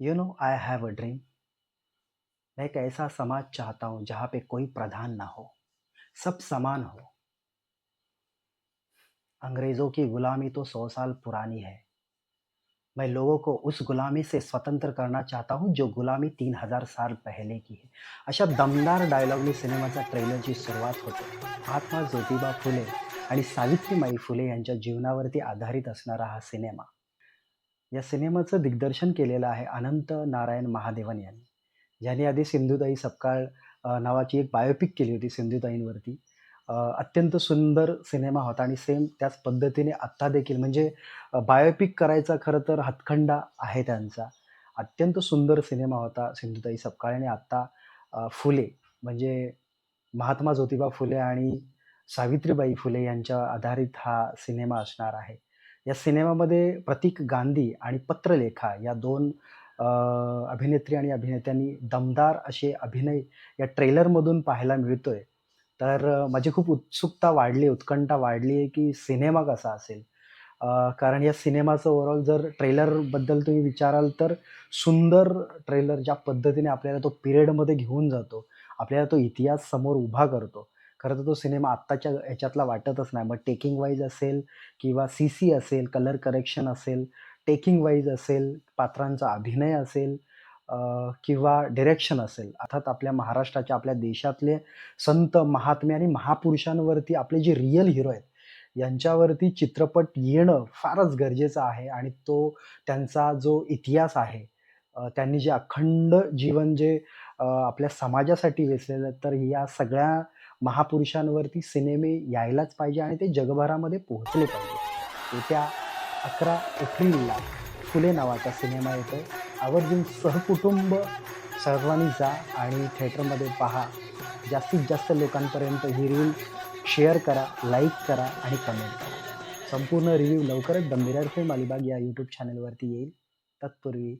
You know I have a dream मैं एक ऐसा समाज चाहता हूँ जहाँ पे कोई प्रधान ना हो। सब समान हो। अंग्रेज़ों की गुलामी तो सौ साल पुरानी है। मैं लोगों को उस गुलामी से स्वतंत्र करना चाहता हूँ जो गुलामी तीन हज़ार साल पहले की है। अशा दमदार डायलॉग में सिनेमा डायलॉगनी सिनेमाच्या ट्रेलरची सुरुवात होते। महात्मा ज्योतिबा फुले आणि सावित्रीबाई फुले यांच्या जीवनावरती आधारित असणारा हा सिनेमा या सिनेमाचं दिग्दर्शन केलेलं आहे अनंत नारायण महादेवन यांनी. ज्यांनी आधी सिंधुताई सपकाळ नावाची एक बायोपिक केली होती सिंधुताईंवरती. अत्यंत सुंदर सिनेमा होता आणि सेम त्याच पद्धतीने आत्ता देखील म्हणजे बायोपिक करायचा खरं तर हातखंडा आहे त्यांचा. अत्यंत सुंदर सिनेमा होता सिंधुताई सपकाळ आणि आत्ता फुले म्हणजे महात्मा ज्योतिबा फुले आणि सावित्रीबाई फुले यांच्या आधारित हा सिनेमा असणार आहे. या सिनेमामध्ये प्रतीक गांधी आणि पत्रलेखा या दोन अभिनेत्री आणि अभिनेत्यांनी दमदार असे अभिनय या ट्रेलरमधून पाहायला मिळतोय. तर माझी खूप उत्सुकता वाढली उत्कंठा वाढली आहे की सिनेमा कसा असेल. कारण या सिनेमाचं ओव्हरऑल जर ट्रेलरबद्दल तुम्ही विचाराल तर सुंदर ट्रेलर ज्या पद्धतीने आपल्याला तो पिरियडमध्ये घेऊन जातो आपल्याला तो इतिहास समोर उभा करतो. खरं तर तो सिनेमा आत्ताच्या ह्याच्यातला वाटतच नाही. मग टेकिंग वाईज असेल किंवा सी सी असेल कलर करेक्शन असेल टेकिंग वाईज असेल पात्रांचा अभिनय असेल किंवा डिरेक्शन असेल. अर्थात आपल्या महाराष्ट्राच्या आपल्या देशातले संत महात्मे आणि महापुरुषांवरती आपले जे रिअल हिरो आहेत यांच्यावरती चित्रपट येणं फारच गरजेचं आहे आणि तो त्यांचा जो इतिहास आहे त्यांनी जे अखंड जीवन जे आपल्या समाजासाठी वेचलेलं तर या सगळ्या महापुरुषांवरती सिनेमे यायलाच पाहिजे आणि ते जगभरामध्ये पोहोचले पाहिजे. येत्या अकरा एप्रिलला फुले नावाचा सिनेमा येतो आवर्जून सहकुटुंब सर्वांनी जा आणि थिएटरमध्ये पहा. जास्तीत जास्त लोकांपर्यंत ही रील शेअर करा लाईक करा आणि कमेंट करा. संपूर्ण रिव्ह्यू लवकरच द मिरर फिल्म अलिबाग या यूट्यूब चॅनलवरती येईल. तत्पूर्वी